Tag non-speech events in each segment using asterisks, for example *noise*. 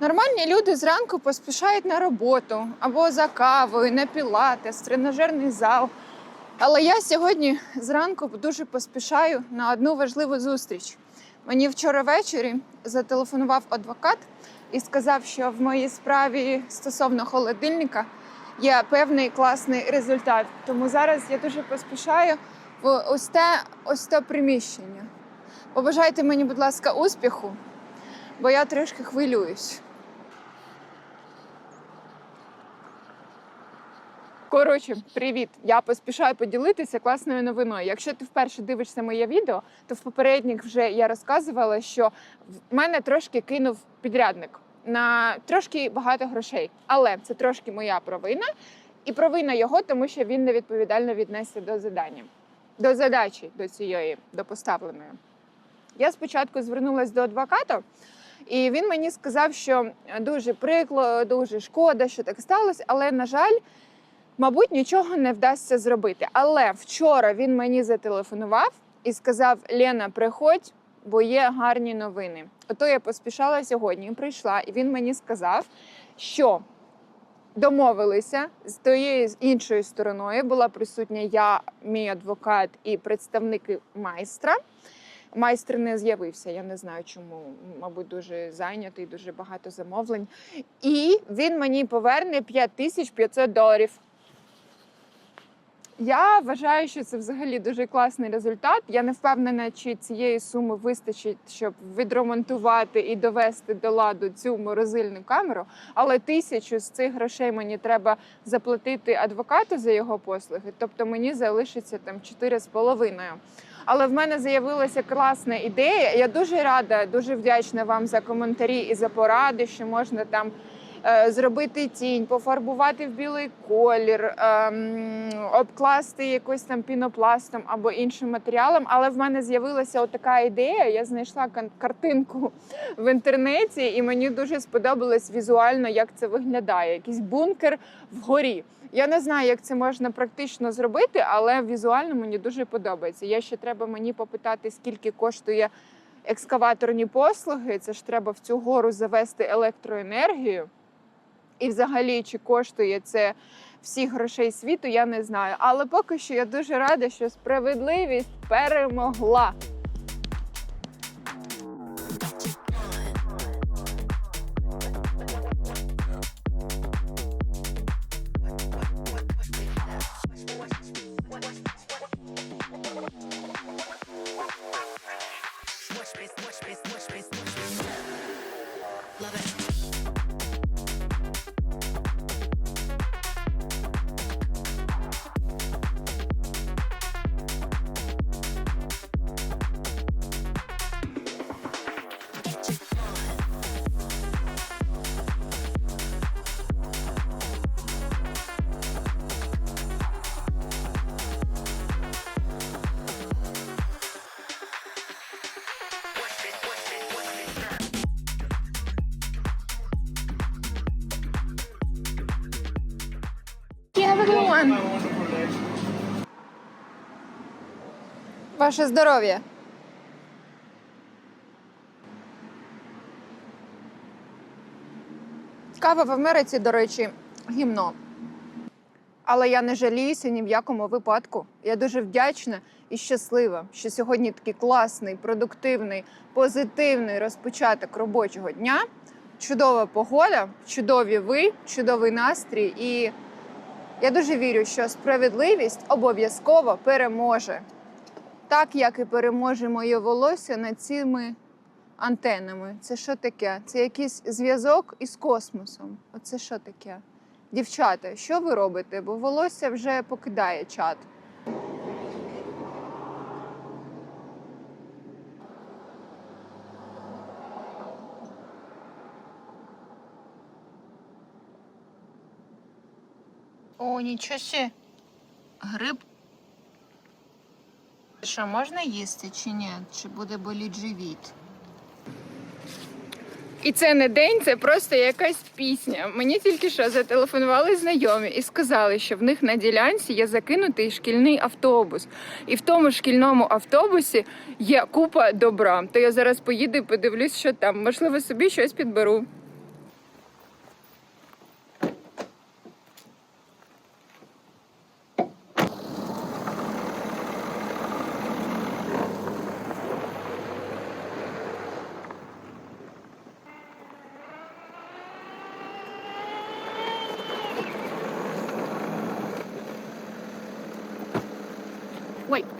Нормальні люди зранку поспішають на роботу або за кавою, на пілатес, тренажерний зал. Але я сьогодні зранку дуже поспішаю на одну важливу зустріч. Мені вчора ввечері зателефонував адвокат і сказав, що в моїй справі стосовно холодильника є певний класний результат. Тому зараз я дуже поспішаю в ось те, ось те приміщення. Побажайте мені, будь ласка, успіху, бо я трішки хвилююсь. Коротше, привіт! Я поспішаю поділитися класною новиною. Якщо ти вперше дивишся моє відео, то в попередніх вже я розказувала, що в мене трошки кинув підрядник на трошки багато грошей. Але це трошки моя провина, і провина його, тому що він невідповідально віднесся до задання, до задачі до цієї, до поставленої. Я спочатку звернулася до адвоката, і він мені сказав, що дуже прикло, дуже шкода, що так сталося, але на жаль. Мабуть, нічого не вдасться зробити. Але вчора він мені зателефонував і сказав: Лена, приходь, бо є гарні новини. Ото я поспішала сьогодні, прийшла, і він мені сказав, що домовилися з тією з іншою стороною. Була присутня я, мій адвокат і представники майстра. Майстер не з'явився, я не знаю чому. Мабуть, дуже зайнятий, дуже багато замовлень. І він мені поверне 5500 доларів. Я вважаю, що це взагалі дуже класний результат. Я не впевнена, чи цієї суми вистачить, щоб відремонтувати і довести до ладу цю морозильну камеру. Але тисячу з цих грошей мені треба заплатити адвокату за його послуги. Тобто мені залишиться там 4,5. Але в мене з'явилася класна ідея. Я дуже рада, дуже вдячна вам за коментарі і за поради, що можна там зробити тінь, пофарбувати в білий колір, ем, обкласти якось там пінопластом або іншим матеріалом. Але в мене з'явилася така ідея. Я знайшла картинку в інтернеті, і мені дуже сподобалось візуально, як це виглядає. Якийсь бункер вгорі. Я не знаю, як це можна практично зробити, але візуально мені дуже подобається. Я ще треба мені попитати, скільки коштує екскаваторні послуги. Це ж треба в цю гору завести електроенергію. І взагалі, чи коштує це всіх грошей світу, я не знаю. Але поки що я дуже рада, що справедливість перемогла. One. Ваше здоров'я. Кава в Америці, до речі, гімно. Але я не жаліюся ні в якому випадку. Я дуже вдячна і щаслива, що сьогодні такий класний, продуктивний, позитивний розпочаток робочого дня. Чудова погода, чудові ви, чудовий настрій. І я дуже вірю, що справедливість обов'язково переможе. Так як і переможе моє волосся над цими антенами. Це що таке? Це якийсь зв'язок із космосом. Оце що таке? Дівчата, що ви робите? Бо волосся вже покидає чат. О, нічого ще. Гриб. Що, можна їсти чи ні? Чи буде боліти живіт? І це не день, це просто якась пісня. Мені тільки що зателефонували знайомі і сказали, що в них на ділянці є закинутий шкільний автобус. І в тому шкільному автобусі є купа добра. То я зараз поїду і подивлюсь, що там. Можливо, собі щось підберу.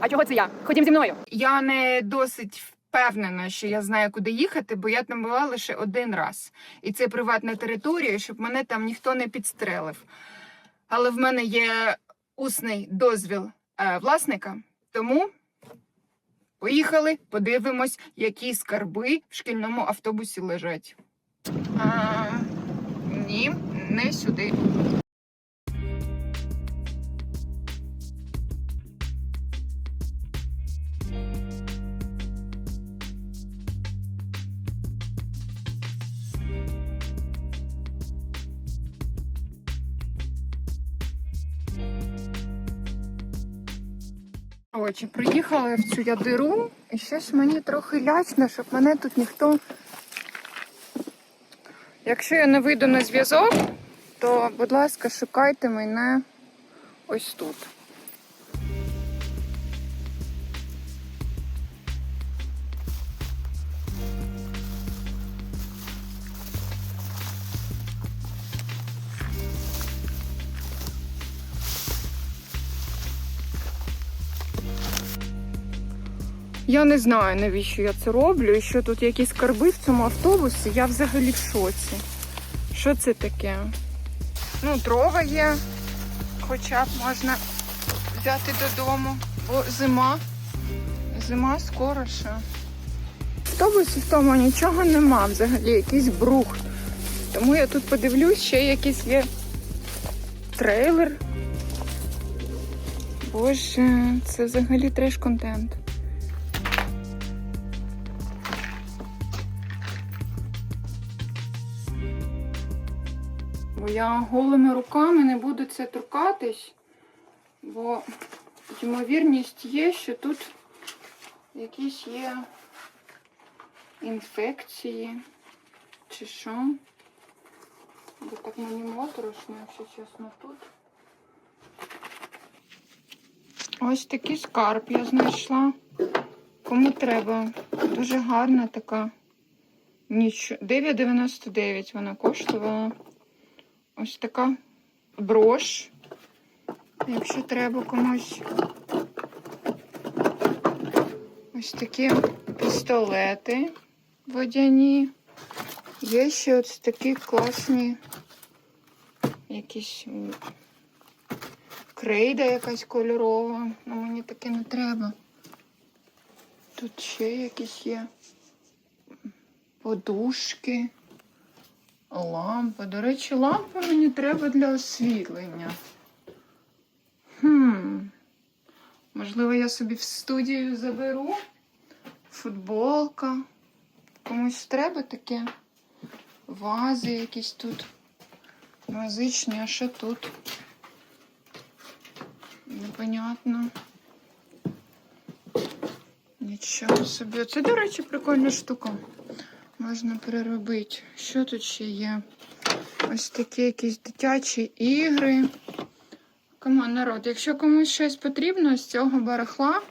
А чого це я? Ходім зі мною. Я не досить впевнена, що я знаю, куди їхати, бо я там була лише один раз. І це приватна територія, щоб мене там ніхто не підстрелив. Але в мене є усний дозвіл е, власника, тому поїхали, подивимось, які скарби в шкільному автобусі лежать. А, ні, не сюди. Коротше, приїхали в цю ядиру, і щось мені трохи лячно, щоб мене тут ніхто. Якщо я не вийду на зв'язок, то, будь ласка, шукайте мене ось тут. Я не знаю, навіщо я це роблю, і що тут якісь скарби в цьому автобусі. Я взагалі в шоці. Що це таке? Ну, дрова є, хоча б можна взяти додому, бо зима. Зима скоро ще. В автобусі в тому нічого нема, взагалі якийсь брух. Тому я тут подивлюсь, ще якийсь є трейлер. Боже, це взагалі треш-контент. Бо я голими руками не буду це торкатись, бо ймовірність є, що тут якісь є інфекції чи що. Бо так мені моторошно, якщо чесно, тут. Ось такий скарб я знайшла. Кому треба. Дуже гарна така. Ніч... 9,99 вона коштувала. Ось така брош. Якщо треба комусь. Ось такі пістолети водяні. Є ще ось такі класні якісь крейда якась кольорова. Ну мені таке не треба. Тут ще якісь є подушки. Лампа. До речі, лампа мені треба для освітлення. Хм. Можливо, я собі в студію заберу. Футболка. Комусь треба таке. Вази якісь тут. Музичні, а що тут? Непонятно. Нічого собі. Це, до речі, прикольна штука. Можна переробити. Що тут ще є? Ось такі якісь дитячі ігри. Кому народ, якщо комусь щось потрібно з цього барахла,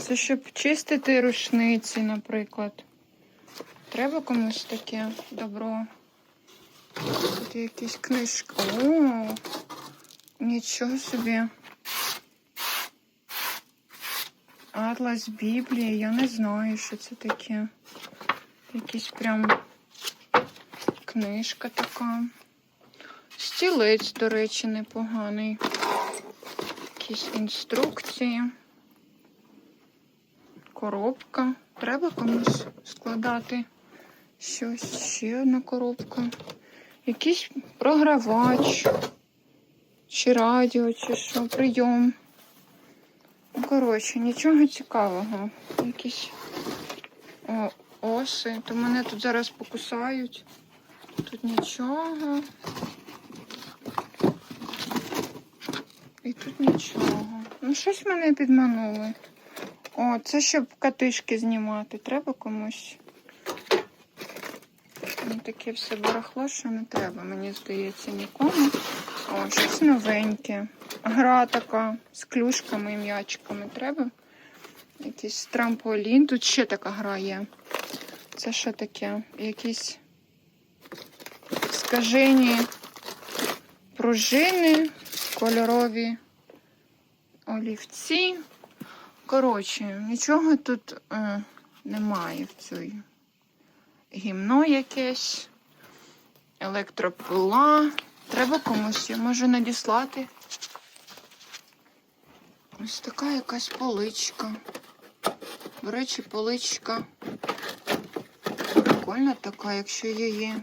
це щоб чистити рушниці, наприклад. Треба комусь таке добро. Тут якісь книжки. О, нічого собі. Атлас Біблії, я не знаю, що це таке. Якийсь прям книжка така. Стілець, до речі, непоганий. Якісь інструкції. Коробка. Треба комусь складати щось. Ще одна коробка. Якийсь програвач. Чи радіо, чи що, прийом. Ну, коротше, нічого цікавого. Якісь о, оси. То мене тут зараз покусають. Тут нічого. І тут нічого. Ну, щось мене підманули. О, це щоб катишки знімати. Треба комусь. Ну, таке все барахло, що не треба, мені здається, нікому. О, щось новеньке. Гра така з клюшками і м'ячиками треба. Якийсь трамполін. Тут ще така гра є. Це що таке? Якісь скажені пружини кольорові. олівці. Коротше, нічого тут е, немає в цій. Гімно якесь, електропила. Треба комусь, я можу надіслати. Ось така якась поличка. До речі, поличка прикольна така, якщо її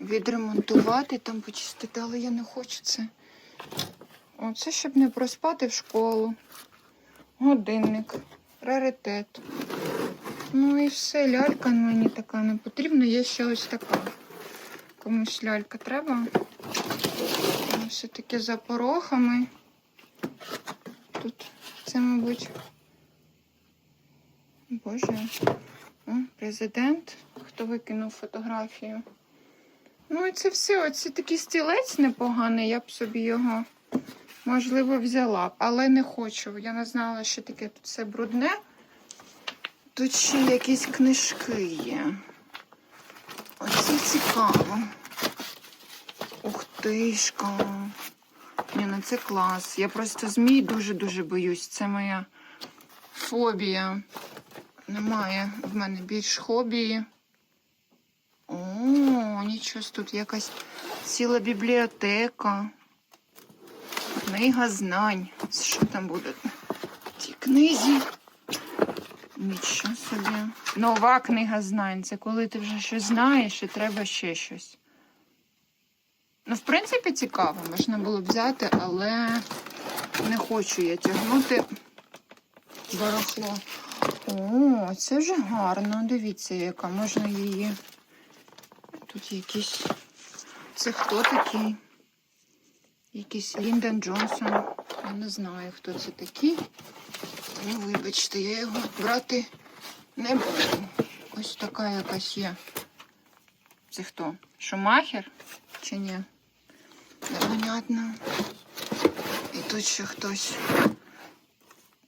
відремонтувати, там почистити, але я не хочу це. Оце щоб не проспати в школу. Годинник, раритет. Ну і все, лялька мені така не потрібна, є ще ось така. Комусь лялька треба. Все-таки за порохами. Це, мабуть. Боже. О, президент. Хто викинув фотографію? Ну і це все. Оце такий стілець непоганий, я б собі його, можливо, взяла б, але не хочу. Я не знала, що таке тут все брудне. Тут ще якісь книжки є. Оце цікаво. Ух тишка. Ні, ну це клас. Я просто змій дуже-дуже боюсь. Це моя фобія. Немає в мене більш хобії. О, нічого тут якась ціла бібліотека. Книга знань. Що там буде? Цій книзі. Нічого собі. Нова книга знань. Це коли ти вже щось знаєш і треба ще щось. Ну, в принципі, цікаво, можна було б взяти, але не хочу я тягнути барахло. О, це вже гарно. Дивіться, яка можна її. Тут якісь. Це хто такий? Якийсь Ліндон Джонсон. Я не знаю, хто це такий. Тому вибачте, я його брати не буду. Ось така якась є. Це хто? Шумахер чи ні? Непонятно. І тут ще хтось.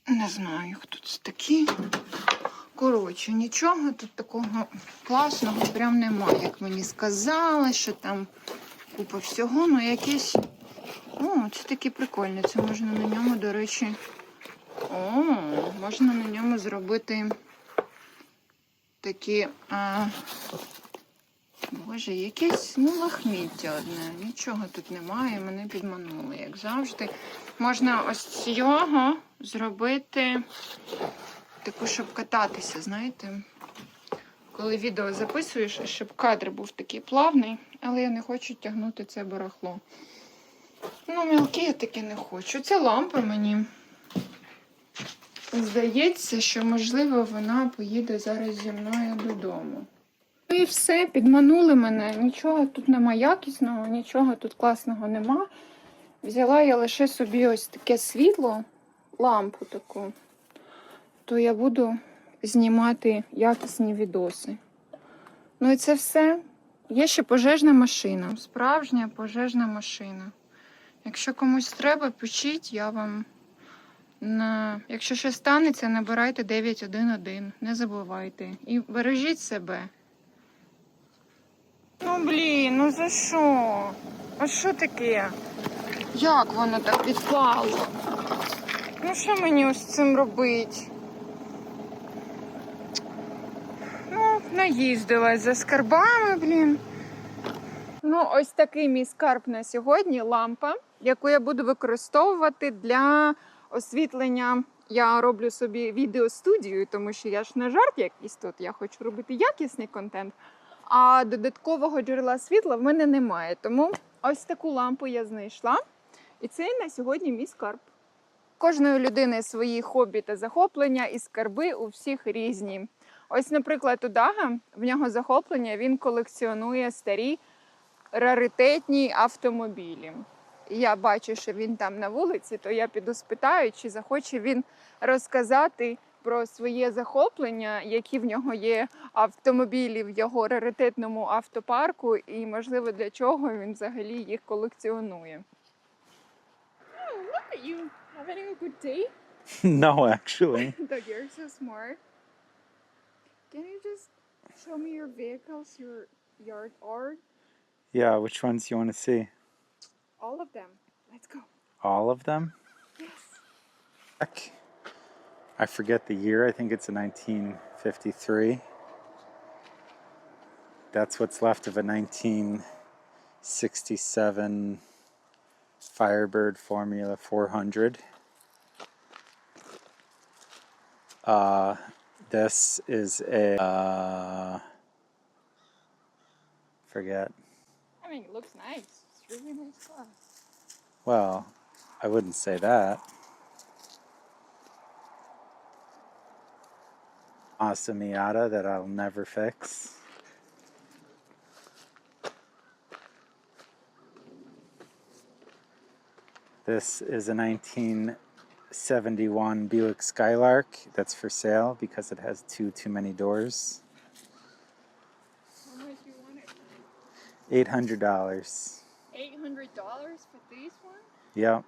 Не знаю, хто це такий. Коротше, нічого тут такого класного прям немає. Як мені сказали, що там купа всього, ну якесь. О, це таке прикольне. Це можна на ньому, до речі. О, можна на ньому зробити такі. А... Боже, якесь ну, лахміття одне. Нічого тут немає, мене підманули, як завжди. Можна ось з цього зробити таку, щоб кататися, знаєте. Коли відео записуєш, щоб кадр був такий плавний, але я не хочу тягнути це барахло. Ну, мілкі я таки не хочу. Це лампа мені. Здається, що, можливо, вона поїде зараз зі мною додому. Ну і все, підманули мене. Нічого тут нема якісного, нічого тут класного нема. Взяла я лише собі ось таке світло, лампу таку, то я буду знімати якісні відоси. Ну і це все. Є ще пожежна машина. Справжня пожежна машина. Якщо комусь треба, пишіть, я вам. На... Якщо щось станеться, набирайте 911, не забувайте. І бережіть себе. Ну блін, ну за що? А що таке? Як воно так відпало? Ну що мені ось з цим робити? Ну, наїздилась за скарбами, блін. Ну, ось такий мій скарб на сьогодні лампа, яку я буду використовувати для освітлення. Я роблю собі відеостудію, тому що я ж не жарт якийсь тут. Я хочу робити якісний контент. А додаткового джерела світла в мене немає. Тому ось таку лампу я знайшла. І це на сьогодні мій скарб. Кожної людини свої хобі та захоплення і скарби у всіх різні. Ось, наприклад, у Дага в нього захоплення він колекціонує старі раритетні автомобілі. Я бачу, що він там на вулиці, то я піду спитаю, чи захоче він розказати про своє захоплення, які в нього є автомобілі в його раритетному автопарку, і можливо для чого він взагалі їх колекціонує. Oh, look at you having a good day. no, actually. Doug, you're so smart. Can you just show me your vehicles, your yard art? Yeah, which ones you want to see? All of them. Let's go. All of them? Yes. I forget the year. I think it's a 1953. That's what's left of a 1967 Firebird Formula 400. Uh, this is a uh, forget. I mean, it looks nice. It's really nice car. Well, I wouldn't say that. Mazda Miata that I'll never fix. This is a 1971 Buick Skylark that's for sale because it has two too many doors. How much you want it? $800. Eight hundred dollars for these one? Yep.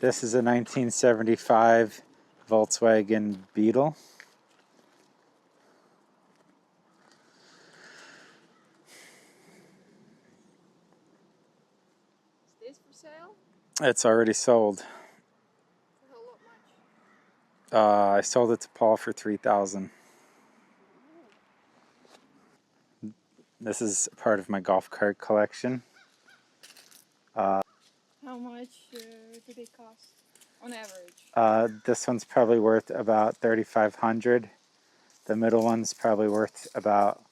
This is a 1975 Volkswagen Beetle. Is this for sale? It's already sold. For how much? Uh, I sold it to Paul for 3000 This is part of my golf cart collection. How much uh, do they cost on average? Uh, this one's probably worth about 3500 The middle one's probably worth about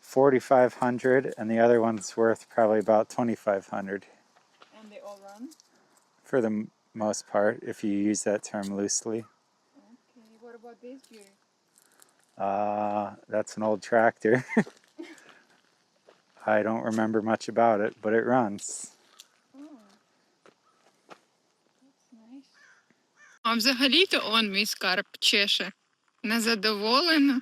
4500 and the other one's worth probably about 2500 And they all run? for the m- most part, if you use that term loosely. Okay. What about this beauty? Uh, that's an old tractor. *laughs* I don't remember much about it, but it runs. А взагалі-то он мій скарб чеше. Незадоволена.